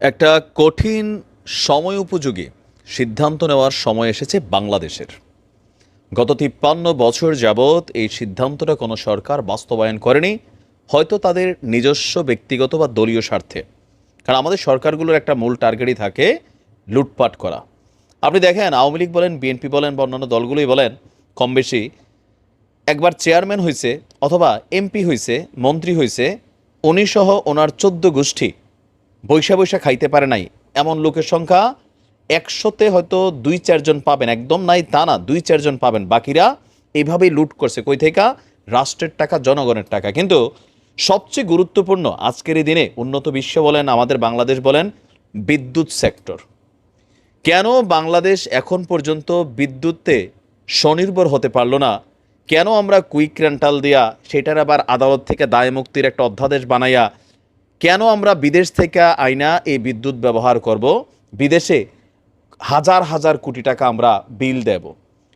একটা কঠিন সময় উপযোগী সিদ্ধান্ত নেওয়ার সময় এসেছে বাংলাদেশের। গত তিপ্পান্ন বছর যাবৎ এই সিদ্ধান্তটা কোনো সরকার বাস্তবায়ন করেনি, হয়তো তাদের নিজস্ব ব্যক্তিগত বা দলীয় স্বার্থে। কারণ আমাদের সরকারগুলোর একটা মূল টার্গেটই থাকে লুটপাট করা। আপনি দেখেন, আওয়ামী লীগ বলেন, বিএনপি বলেন বা অন্যান্য দলগুলোই বলেন কম বেশি একবার চেয়ারম্যান হয়েছে অথবা এমপি হয়েছে মন্ত্রী হয়েছে উনি সহ ওনার চোদ্দ গোষ্ঠী বৈশা বৈশা খাইতে পারে নাই। এমন লোকের সংখ্যা একশোতে হয়তো দুই চারজন পাবেন, একদম নাই তা না, দুই চারজন পাবেন। বাকিরা এভাবেই লুট করছে। কই থেকে রাষ্ট্রের টাকা, জনগণের টাকা। কিন্তু সবচেয়ে গুরুত্বপূর্ণ আজকের এই দিনে উন্নত বিশ্ব বলেন, আমাদের বাংলাদেশ বলেন, বিদ্যুৎ সেক্টর। কেন বাংলাদেশ এখন পর্যন্ত বিদ্যুতে স্বনির্ভর হতে পারল না? কেন আমরা কুইক রেন্টাল দিয়া সেটার আবার আদালত থেকে দায় মুক্তির একটা অধ্যাদেশ বানাইয়া কেন আমরা বিদেশ থেকে আইনা এই বিদ্যুৎ ব্যবহার করব? বিদেশে হাজার হাজার কোটি টাকা আমরা বিল দেব।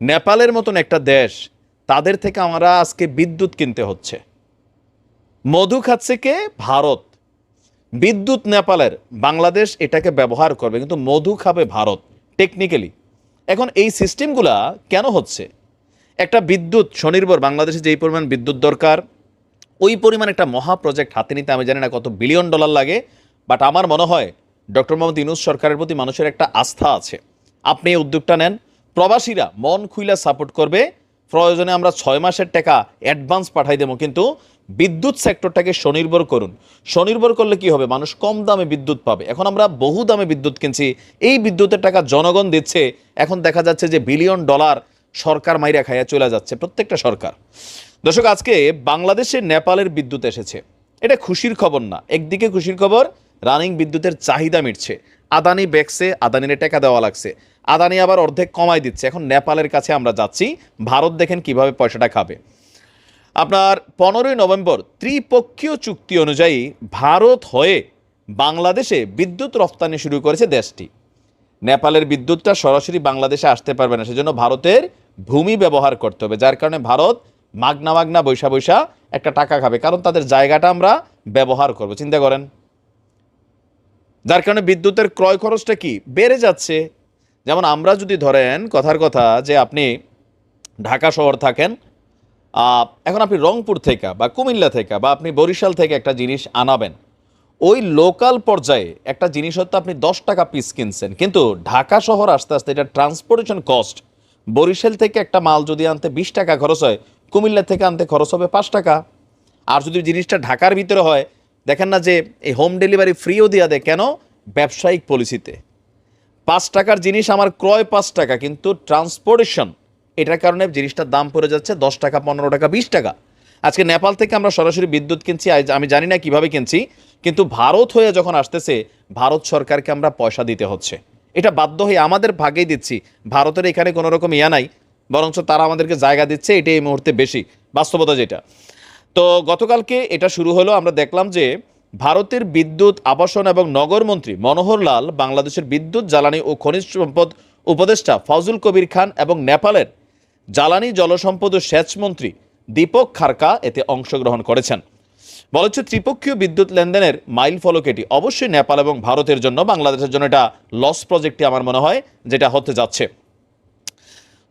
নেপালের মতন একটা দেশ, তাদের থেকে আমরা আজকে বিদ্যুৎ কিনতে হচ্ছে। মধু খাচ্ছে কে? ভারত। বিদ্যুৎ নেপালের, বাংলাদেশ এটাকে ব্যবহার করবে, কিন্তু মধু খাবে ভারত টেকনিক্যালি এখন এই সিস্টেমগুলা কেন হচ্ছে? একটা বিদ্যুৎ, স্বনির্ভর বাংলাদেশে যেই পরিমাণ বিদ্যুৎ দরকার ওই পরিমাণ একটা মহা প্রজেক্ট হাতে নিতে আমি জানি না কত বিলিয়ন ডলার লাগে বাট আমার মনে হয় ডক্টর মোহাম্মদ ইউনুস সরকারের প্রতি মানুষের একটা আস্থা আছে। আপনি এই উদ্যোগটা নেন, প্রবাসীরা মন খুইলা সাপোর্ট করবে, প্রয়োজনে আমরা ছয় মাসের টাকা অ্যাডভান্স পাঠাই দেবো, কিন্তু বিদ্যুৎ সেক্টরটাকে স্বনির্ভর করুন। স্বনির্ভর করলে কি হবে? মানুষ কম দামে বিদ্যুৎ পাবে। এখন আমরা বহু দামে বিদ্যুৎ কিনছি, এই বিদ্যুতের টাকা জনগণ দিচ্ছে, এখন দেখা যাচ্ছে যে বিলিয়ন ডলার সরকার মাইরা খাইয়া চলে যাচ্ছে, প্রত্যেকটা সরকার। দর্শক, আজকে বাংলাদেশে নেপালের বিদ্যুৎ এসেছে। এটা খুশির খবর না। একদিকে খুশির খবর, রানিং বিদ্যুতের চাহিদা মিটছে। আদানি বেকসে আদানির টাকা দেওয়া লাগছে। আদানি আবার অর্ধেক কমাই দিচ্ছে। এখন নেপালের কাছে আমরা যাচ্ছি। ভারত দেখেন কীভাবে পয়সাটা খাবে। আপনার পনেরোই নভেম্বর ত্রিপক্ষীয় চুক্তি অনুযায়ী ভারত হয়ে বাংলাদেশে বিদ্যুৎ রফতানি শুরু করেছে দেশটি। নেপালের বিদ্যুৎটা সরাসরি বাংলাদেশে আসতে পারবে না। সেজন্য ভারতের ভূমি ব্যবহার করতে হবে। যার কারণে ভারত মাগনা মাগনা বৈশা বৈশা একটা টাকা খাবে, কারণ তাদের জায়গাটা আমরা ব্যবহার করব। চিন্তা করেন। যার কারণে বিদ্যুতের ক্রয় খরচটা কি? বেড়ে যাচ্ছে। যেমন আমরা যদি ধরেন, কথার কথা যে আপনি ঢাকা শহর থাকেন এখন আপনি রংপুর থেকে বা কুমিল্লা থেকে বা আপনি বরিশাল থেকে একটা জিনিস আনাবেন। ওই লোকাল পর্যায়ে একটা জিনিস হয়তো আপনি দশ টাকা পিস কিনছেন, কিন্তু ঢাকা শহর আস্তে আস্তে এটা ট্রান্সপোর্টেশন কস্ট বরিশাল থেকে একটা মাল যদি আনতে বিশ টাকা খরচ হয়, কুমিল্লা থেকে আনতে খরচ হবে পাঁচ টাকা। আর যদি জিনিসটা ঢাকার ভিতরে হয়, দেখেন না যে এই হোম ডেলিভারি ফ্রিও দেওয়া দেয় কেন? ব্যবসায়িক পলিসিতে পাঁচ টাকার জিনিস আমার ক্রয় পাঁচ টাকা, কিন্তু ট্রান্সপোর্টেশন এটার কারণে জিনিসটার দাম পড়ে যাচ্ছে দশ টাকা, পনেরো টাকা, বিশ টাকা। আজকে নেপাল থেকে আমরা সরাসরি বিদ্যুৎ কিনছি আমি জানি না কীভাবে কিনছি, কিন্তু ভারত হয়ে যখন আসতেছে, ভারত সরকারকে আমরা পয়সা দিতে হচ্ছে। এটা বাধ্য হয়ে আমাদের ভাগেই দিচ্ছি। ভারতের এখানে কোনো রকম ইয়া নাই, বরঞ্চ তারা আমাদেরকে জায়গা দিচ্ছে এটা এই মুহূর্তে বেশি বাস্তবতা যেটা। তো গতকালকে এটা শুরু হলো, আমরা দেখলাম যে ভারতের বিদ্যুৎ, আবাসন এবং নগর মন্ত্রী মনোহর লাল বাংলাদেশের বিদ্যুৎ, জ্বালানি ও খনিজ সম্পদ উপদেষ্টা ফজল কবির খান এবং নেপালের জ্বালানি জলসম্পদ ও সেচ মন্ত্রী দীপক খারকা এতে অংশগ্রহণ করেছেন। বলা হচ্ছে ত্রিপক্ষীয় বিদ্যুৎ লেনদেনের মাইল ফলক এটি। অবশ্যই নেপাল এবং ভারতের জন্য, বাংলাদেশের জন্য এটা লস প্রজেক্টটি আমার মনে হয়, যেটা হতে যাচ্ছে।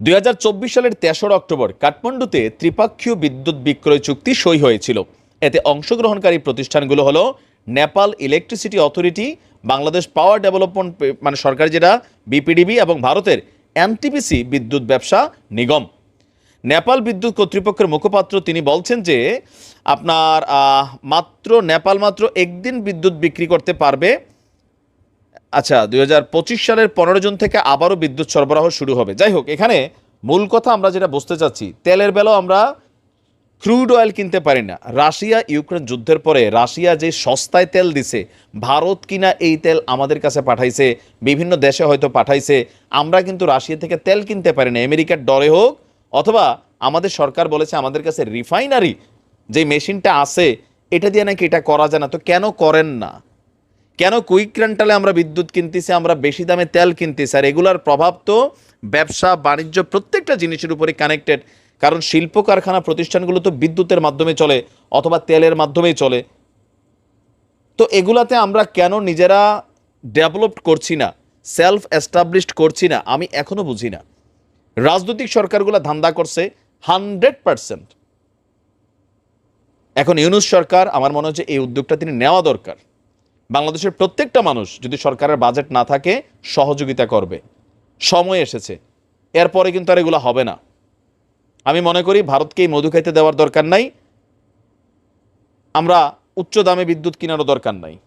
দু হাজার চব্বিশ সালের তেসরা অক্টোবর কাঠমান্ডুতে ত্রিপাক্ষীয় বিদ্যুৎ বিক্রয় চুক্তি সই হয়েছিল। এতে অংশগ্রহণকারী প্রতিষ্ঠানগুলো হলো Nepal electricity authority, Bangladesh power development মানে সরকার যেটা, বিপিডিবি এবং ভারতের এনটিপিসি বিদ্যুৎ ব্যবসা নিগম। নেপাল বিদ্যুৎ কর্তৃপক্ষের মুখপাত্র তিনি বলছেন যে আপনার মাত্র নেপাল মাত্র একদিন বিদ্যুৎ বিক্রি করতে পারবে। আচ্ছা দু হাজার পঁচিশ সালের পনেরো জুন থেকে আবারও বিদ্যুৎ সরবরাহ শুরু হবে। যাই হোক, এখানে মূল কথা আমরা যেটা বুঝতে চাচ্ছি, তেলের বেলাও আমরা ক্রুড অয়েল কিনতে পারি না। রাশিয়া ইউক্রেন যুদ্ধের পরে রাশিয়া যে সস্তায় তেল দিছে, ভারত কিনা এই তেল আমাদের কাছে পাঠাইছে, বিভিন্ন দেশে হয়তো পাঠাইছে, আমরা কিন্তু রাশিয়া থেকে তেল কিনতে পারি না। আমেরিকার ডরে হোক অথবা আমাদের সরকার বলেছে আমাদের কাছে রিফাইনারি যে মেশিনটা আছে, এটা দিয়ে নাকি এটা করা যায় না। তো কেন করেন না? কেন কুইক রেন্টালে আমরা বিদ্যুৎ কিনতেছি, আমরা বেশি দামে তেল কিনতেছি? আর এগুলার প্রভাব তো ব্যবসা, বাণিজ্য প্রত্যেকটা জিনিসের উপরে কানেক্টেড কারণ শিল্প কারখানা প্রতিষ্ঠানগুলো তো বিদ্যুতের মাধ্যমে চলে, অথবা তেলের মাধ্যমেই চলে। তো এগুলাতে আমরা কেন নিজেরা ডেভেলপড করছি না? সেলফ এস্টাবলিশড করছি না? আমি এখনও বুঝি না। রাজনৈতিক সরকারগুলো ধান্দা করছে হান্ড্রেড পার্সেন্ট। এখন ইউনুস সরকার, আমার মনে হচ্ছে এই উদ্যোগটা তিনি নেওয়া দরকার। বাংলাদেশের প্রত্যেকটা মানুষ যদি সরকারের বাজেট না থাকে, সহযোগিতা করবে। সময় এসেছে। এরপরে কিন্তু আর এগুলো হবে না। আমি মনে করি ভারতকে এই মধু খাইতে দেওয়ার দরকার নাই। আমরা উচ্চ দামে বিদ্যুৎ কেনারও দরকার নাই।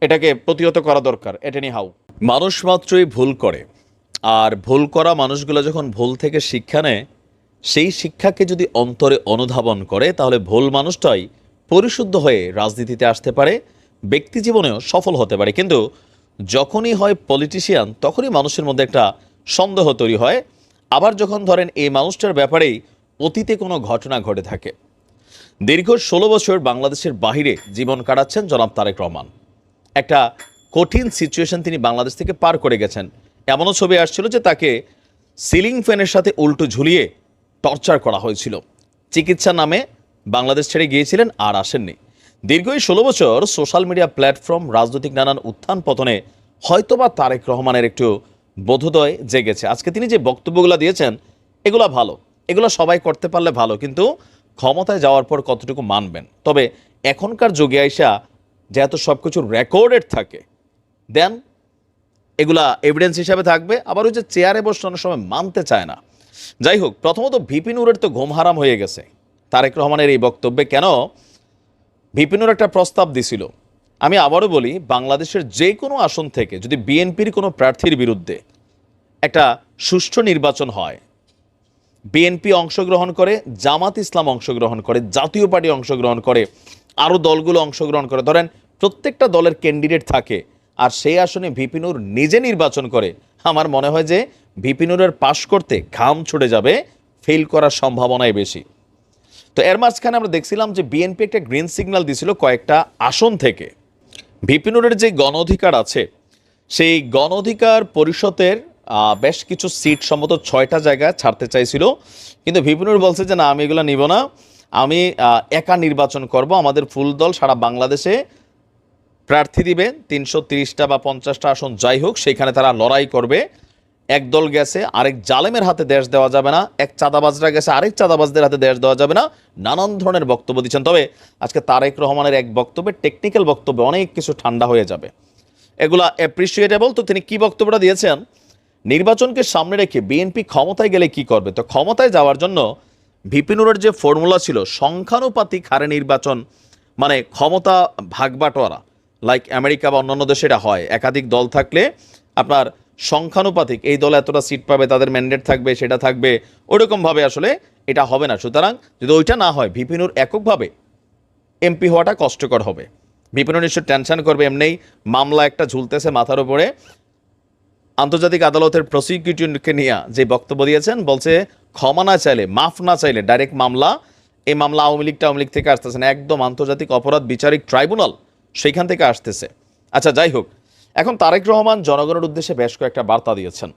এটাকে প্রতিহত করা দরকার। এটেনি হাউ। মানুষ মাত্রই ভুল করে। আর ভুল করা মানুষগুলো যখন ভুল থেকে শিক্ষা নেয়, সেই শিক্ষাকে যদি অন্তরে অনুধাবন করে, তাহলে ভুল মানুষটাই পরিশুদ্ধ হয়ে রাজনীতিতে আসতে পারে, ব্যক্তি জীবনেও সফল হতে পারে। কিন্তু যখনই হয় পলিটিশিয়ান তখনই মানুষের মধ্যে একটা সন্দেহ তৈরি হয়। আবার যখন ধরেন এই মানুষটার ব্যাপারেই অতীতে কোনো ঘটনা ঘটে থাকে। দীর্ঘ ষোলো বছর বাংলাদেশের বাহিরে জীবন কাটাচ্ছেন জনাব তারেক রহমান। একটা কঠিন সিচুয়েশন তিনি বাংলাদেশ থেকে পার করে গেছেন। এমনও ছবি আসছিল যে তাকে সিলিং ফ্যানের সাথে উল্টো ঝুলিয়ে টর্চার করা হয়েছিল। চিকিৎসা নামে বাংলাদেশ ছেড়ে গিয়েছিলেন আর আসেননি। দীর্ঘ এই ষোলো বছর সোশ্যাল মিডিয়া প্ল্যাটফর্ম রাজনৈতিক নানান উত্থান পতনে হয়তোবা তারেক রহমানের একটু বোধোদয় জেগেছে। আজকে তিনি যে বক্তব্যগুলো দিয়েছেন, এগুলো ভালো। এগুলো সবাই করতে পারলে ভালো, কিন্তু ক্ষমতায় যাওয়ার পর কতটুকু মানবেন? তবে এখনকার যুগে আইসা যেহেতু সব কিছু রেকর্ডেড থাকে, দেন এগুলা এভিডেন্স হিসাবে থাকবে, আবার ওই যে চেয়ারে বসে অনেক সময় মানতে চায় না। যাই হোক, প্রথমত ভিপিনুরের তো ঘুম হারাম হয়ে গেছে। তারেক রহমানের এই বক্তব্যে কেন? ভিপিনুর একটা প্রস্তাব দিছিল। আমি আবারও বলি, বাংলাদেশের যে কোনো আসন থেকে যদি বিএনপির কোনো প্রার্থীর বিরুদ্ধে একটা সুষ্ঠু নির্বাচন হয় বিএনপি অংশগ্রহণ করে, জামাত ইসলাম অংশগ্রহণ করে, জাতীয় পার্টি অংশগ্রহণ করে, আরও দলগুলো অংশগ্রহণ করে, ধরেন প্রত্যেকটা দলের ক্যান্ডিডেট থাকে আর সেই আসনে ভিপিনুর নিজে নির্বাচন করে। আমার মনে হয় যে ভিপিনুরের পাশ করতে ঘাম ছুটে যাবে, ফেল করার সম্ভাবনাই বেশি। তো এর মাঝখানে আমরা দেখছিলাম যে বিএনপি একটা গ্রিন সিগন্যাল দিছিল কয়েকটা আসন থেকে। ভিপিনুরের যে গণ অধিকার আছে, সেই গণ অধিকার পরিষদের বেশ কিছু সিট সম্ভবত ছয়টা জায়গায় ছাড়তে চাইছিল। কিন্তু ভিপিনুর বলছে যে, না, আমি এগুলো নিব না। আমি একা নির্বাচন করব। আমাদের ফুল দল সারা বাংলাদেশে প্রার্থী দিবে তিনশো তিরিশটা বা পঞ্চাশটা আসন যাই হোক, সেখানে তারা লড়াই করবে। এক দল গেছে, আরেক জালেমের হাতে দেশ দেওয়া যাবে না, এক চাঁদাবাজরা গেছে, আরেক চাঁদাবাজদের হাতে দেশ দেওয়া যাবে না। নানান ধরনের বক্তব্য দিচ্ছেন। তবে আজকে তারেক রহমানের এক বক্তব্যে টেকনিক্যাল বক্তব্য অনেক কিছু ঠান্ডা হয়ে যাবে। এগুলা অ্যাপ্রিসিয়েটেবল তো তিনি কি বক্তব্যটা দিয়েছেন? নির্বাচনকে সামনে রেখে বিএনপি ক্ষমতায় গেলে কি করবে? তো ক্ষমতায় যাওয়ার জন্য ভিপিনুরের যে ফর্মুলা ছিল, সংখ্যানুপাতিক হারে নির্বাচন মানে ক্ষমতা ভাগবাটোয়ারা লাইক আমেরিকা বা অন্যান্য দেশে এটা হয়। একাধিক দল থাকলে আপনার সংখ্যানুপাতিক এই দল এতটা সিট পাবে, তাদের ম্যান্ডেট থাকবে, সেটা থাকবে, ওরকমভাবে আসলে এটা হবে না। সুতরাং যদি ওইটা না হয় ভিপিনুর এককভাবে এমপি হওয়াটা কষ্টকর হবে। বিপিনুর নিশ্চয় টেনশন করবে এমনিই মামলা একটা ঝুলতেছে মাথার উপরে। আন্তর্জাতিক আদালতের প্রসিকিউটরকে নিয়ে যে বক্তব্য দিয়েছেন, বলছে ক্ষমা না চাইলে, মাফ না চাইলে ডাইরেক্ট মামলা। এই মামলা আওয়ামী লীগটা আওয়ামী লীগ থেকে আসতেছে না। একদম আন্তর্জাতিক অপরাধ বিচারিক ট্রাইব্যুনাল সেইখান থেকে আসতেছে। আচ্ছা যাই হোক, এখন তারেক রহমান জনগণের উদ্দেশ্যে বেশ কয়েকটা বার্তা দিয়েছেন।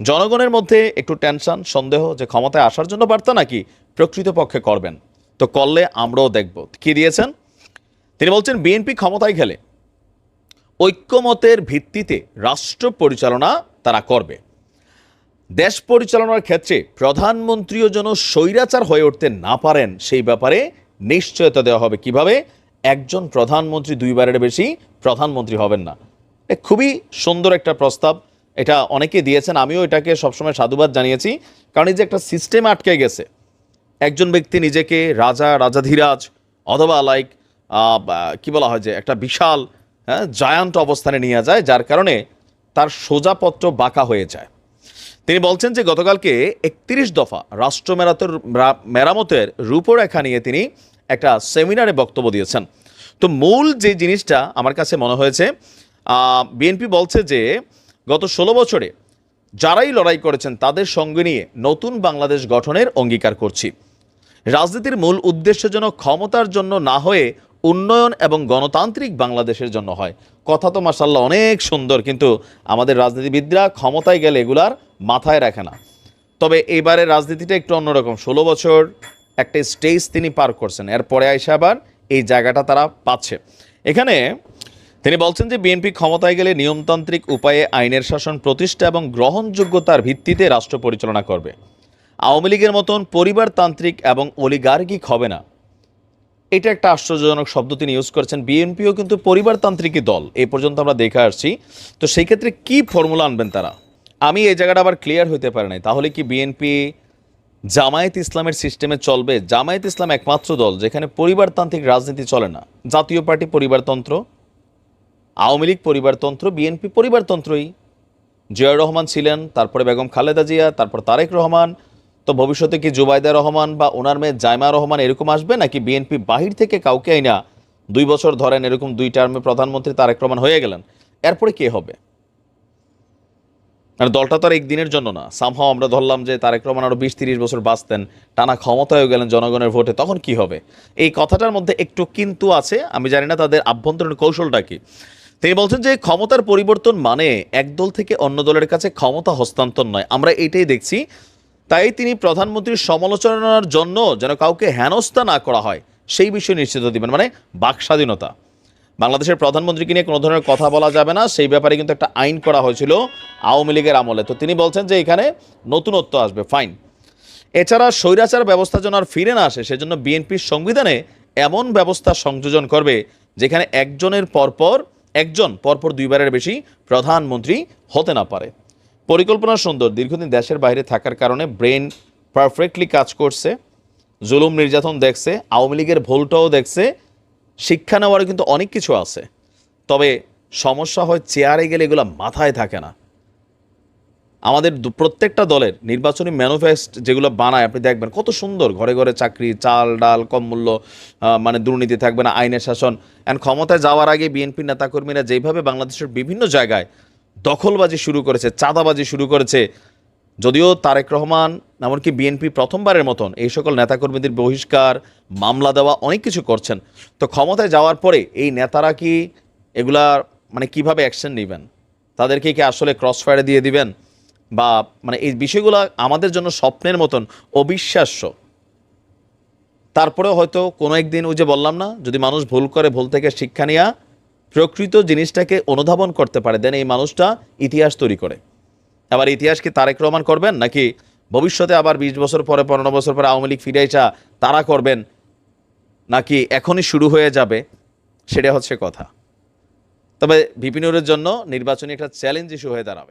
জনগণের মধ্যে একটু টেনশন, সন্দেহ যে ক্ষমতায় আসার জন্য বার্তা নাকি প্রকৃতপক্ষে করবেন। তো করলে আমরাও দেখব। কি দিয়েছেন? তিনি বলছেন, বিএনপি ক্ষমতায় গেলে ঐক্যমতের ভিত্তিতে রাষ্ট্র পরিচালনা তারা করবে। দেশ পরিচালনার ক্ষেত্রে প্রধানমন্ত্রীও যেন স্বৈরাচার হয়ে উঠতে না পারেন, সেই ব্যাপারে নিশ্চয়তা দেওয়া হবে। কীভাবে? একজন প্রধানমন্ত্রী দুইবারের বেশি প্রধানমন্ত্রী হবেন না। খুবই সুন্দর একটা প্রস্তাব। এটা অনেকে দিয়েছেন, আমিও এটাকে সবসময় সাধুবাদ জানিয়েছি। কারণ এই যে একটা সিস্টেম আটকে গেছে, একজন ব্যক্তি নিজেকে রাজা, রাজাধিরাজ অথবা লাইক কি বলা হয় যে, একটা বিশাল হ্যাঁ জায়ান্ট অবস্থানে নিয়ে যায়, যার কারণে তার সোজাপত্র বাঁকা হয়ে যায়। তিনি বলছেন যে গতকালকে একত্রিশ দফা রাষ্ট্র মেরাতের মেরামতের রূপরেখা নিয়ে তিনি একটা সেমিনারে বক্তব্য দিয়েছেন। তো মূল যে জিনিসটা আমার কাছে মনে হয়েছে বিএনপি বলছে যে গত ষোলো বছরে যারাই লড়াই করেছেন তাদের সঙ্গে নিয়ে নতুন বাংলাদেশ গঠনের অঙ্গীকার করছি। রাজনীতির মূল উদ্দেশ্য যেন ক্ষমতার জন্য না হয়ে উন্নয়ন এবং গণতান্ত্রিক বাংলাদেশের জন্য হয়। কথা তো মাসাল্লাহ অনেক সুন্দর, কিন্তু আমাদের রাজনীতিবিদরা ক্ষমতায় গেলে এগুলার মাথায় রাখে না। তবে এইবারের রাজনীতিটা একটু অন্যরকম। ষোলো বছর একটা স্টেজ তিনি পার করছেন। এরপরে আইসা আবার এই জায়গাটা তারা পাচ্ছে। এখানে তিনি বলছেন যে বিএনপি ক্ষমতায় গেলে নিয়মতান্ত্রিক উপায়ে আইনের শাসন, প্রতিষ্ঠা এবং গ্রহণযোগ্যতার ভিত্তিতে রাষ্ট্র পরিচালনা করবে। আওয়ামী লীগের মতন পরিবারতান্ত্রিক এবং অলিগার্গিক হবে না। এটা একটা আশ্চর্যজনক শব্দ তিনি ইউজ করেছেন। বিএনপিও কিন্তু পরিবারতান্ত্রিকই দল এই পর্যন্ত আমরা দেখে আসছি। তো সেই ক্ষেত্রে কি ফর্মুলা আনবেন তারা? আমি এই জায়গাটা আবার ক্লিয়ার হইতে পারে নাই। তাহলে কি বিএনপি জামায়াত ইসলামের সিস্টেমে চলবে। জামায়াত ইসলাম একমাত্র দল যেখানে পরিবারতান্ত্রিক রাজনীতি চলে না। জাতীয় পার্টি পরিবারতন্ত্র, আওয়ামী লীগ পরিবারতন্ত্র, বিএনপি পরিবারতন্ত্রই। জিয়াউর রহমান ছিলেন, তারপরে বেগম খালেদা জিয়া, তারপর তারেক রহমান। তো ভবিষ্যতে কি জুবাইদা রহমান বা ওনার মেয়ে জাইমা রহমান এরকম আসবে নাকি বিএনপি বাহির থেকে কাউকে আইনা দুই বছর ধরেন এরকম দুই টার্মে প্রধানমন্ত্রী তারেক রহমান হয়ে গেলেন? এরপরে কে হবে? আর দলটা তো আর একদিনের জন্য না। সামহাও আমরা ধরলাম যে তারেক রহমান আরও বিশ তিরিশ বছর বাঁচতেন, টানা ক্ষমতায় গেলেন জনগণের ভোটে, তখন কি হবে? এই কথাটার মধ্যে একটু কিন্তু আছে, আমি জানি না তাদের আভ্যন্তরীণ কৌশলটা কি। তিনি বলছেন যে ক্ষমতার পরিবর্তন মানে এক দল থেকে অন্য দলের কাছে ক্ষমতা হস্তান্তর নয়। আমরা এটাই দেখছি। তাই তিনি প্রধানমন্ত্রীর সমালোচনার জন্য যেন কাউকে হেনস্থা না করা হয়, সেই বিষয়ে নিশ্চিত দিবেন মানে বাক স্বাধীনতা। বাংলাদেশের প্রধানমন্ত্রীকে নিয়ে কোনো ধরনের কথা বলা যাবে না। সেই ব্যাপারে কিন্তু একটা আইন করা হয়েছিল আওয়ামী লীগের আমলে। তো তিনি বলছেন যে এখানে নতুনত্ব আসবে। ফাইন এছাড়া স্বৈরাচার ব্যবস্থা যেন আর ফিরে না আসে, সেজন্য বিএনপির সংবিধানে এমন ব্যবস্থা সংযোজন করবে যেখানে একজনের পরপর, একজন পরপর দুইবারের বেশি প্রধানমন্ত্রী হতে না পারে। পরিকল্পনা সুন্দর। দীর্ঘদিন দেশের বাইরে থাকার কারণে ব্রেন পারফেক্টলি কাজ করছে। জুলুম নির্যাতন দেখছে। আওয়ামী লীগের ভুলটাও দেখছে। শিক্ষা নেওয়ারও কিন্তু অনেক কিছু আছে। তবে সমস্যা হয় চেয়ারে গেলে এগুলো মাথায় থাকে না। আমাদের প্রত্যেকটা দলের নির্বাচনী ম্যানিফেস্ট যেগুলো বানায়, আপনি দেখবেন কত সুন্দর ঘরে ঘরে চাকরি, চাল, ডাল, কম মূল্য মানে দুর্নীতি থাকবে না, আইনের শাসন। অ্যান্ড ক্ষমতায় যাওয়ার আগে বিএনপি নেতাকর্মীরা যেভাবে বাংলাদেশের বিভিন্ন জায়গায় দখলবাজি শুরু করেছে, চাঁদাবাজি শুরু করেছে, যদিও তারেক রহমান এমনকি বিএনপি প্রথমবারের মতন এই সকল নেতাকর্মীদের বহিষ্কার, মামলা দেওয়া, অনেক কিছু করছেন। তো ক্ষমতায় যাওয়ার পরে এই নেতারা কি এগুলা মানে কীভাবে অ্যাকশন নেবেন? তাদেরকে কি আসলে ক্রস ফায়ারে দিয়ে দিবেন? বা মানে এই বিষয়গুলো আমাদের জন্য স্বপ্নের মতন অবিশ্বাস্য। তারপরে হয়তো কোনো একদিন ওই যে বললাম না, যদি মানুষ ভুল করে, ভুল থেকে শিক্ষা নেওয়া প্রকৃত জিনিসটাকে অনুধাবন করতে পারে। দেন এই মানুষটা ইতিহাস তৈরি করে। আবার ইতিহাস কি তারেক রহমান করবেন নাকি ভবিষ্যতে আবার বিশ বছর পরে, পনেরো বছর পরে আওয়ামী লীগ ফিরে আসা তারা করবেন নাকি এখনই শুরু হয়ে যাবে, সেটা হচ্ছে কথা। তবে বিপিনুরের জন্য নির্বাচনী একটা চ্যালেঞ্জ ইস্যু হয়ে দাঁড়াবে।